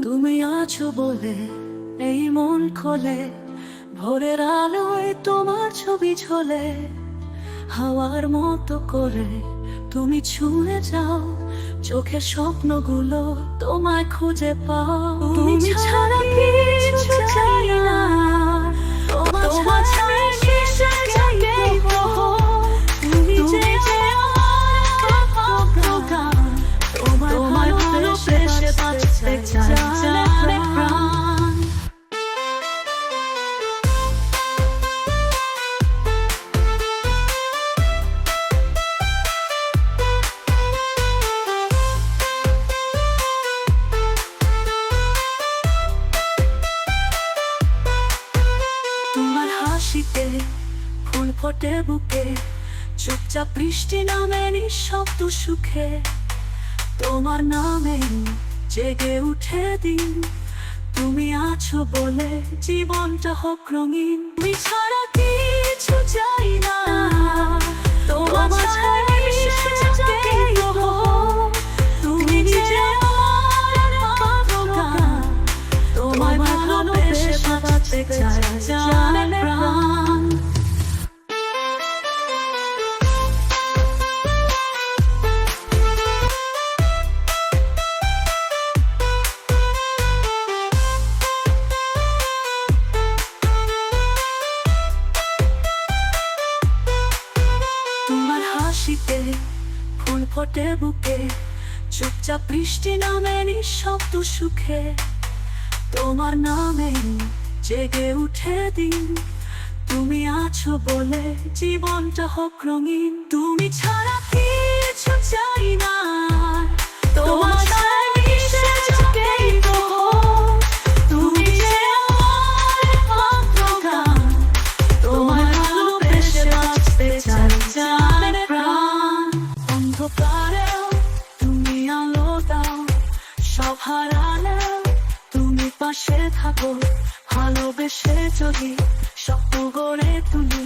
তুমি আছো বলে এই মন খোলে ভোরের আলোয় তোমার ছবি ঝোলে। হাওয়ার মতো করে তুমি ছুঁয়ে যাও চোখের স্বপ্নগুলো তোমায় খুঁজে পাও। তুমি ছাড়া কিছু চাই না। হাসিতে ফুল ফোটে বুকে। চুপচাপ বৃষ্টি নামে নিঃশব্দ সুখে। তোমার নামে জেগে উঠে দিন। তুমি আছো বলে জীবনটা হক রঙিন। তুমি হাসিতে ফুল ফোটে বুকে। চুপচাপ বৃষ্টি নামে নিঃশব্দ সুখে। তোমার নামে জেগে উঠে দিন। তুমি আছো বলে জীবনটা হক রঙিন। তুমি ছাড়া কিছু চাই না। অন্ধকারেও তুমি আলো দাও সব হারালেও তুমি পাশে থাকো। ভালোবেসে যদি স্বপ্ন গড়ে তুলি,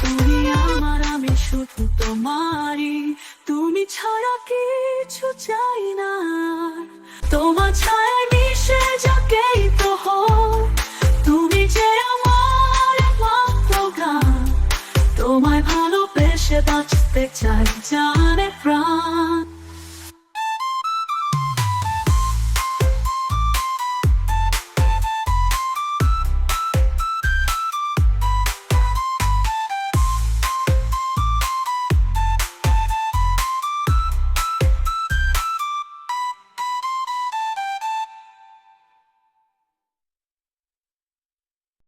তুমি আমার, আমি শুধু তোমারই। তুমি ছাড়া কিছু চাই না। তোমার ছায়া মিশে যাকেই তো তুমি যে আমার গান তোমায় ভালোবেসে বাঁচতে চাই รัก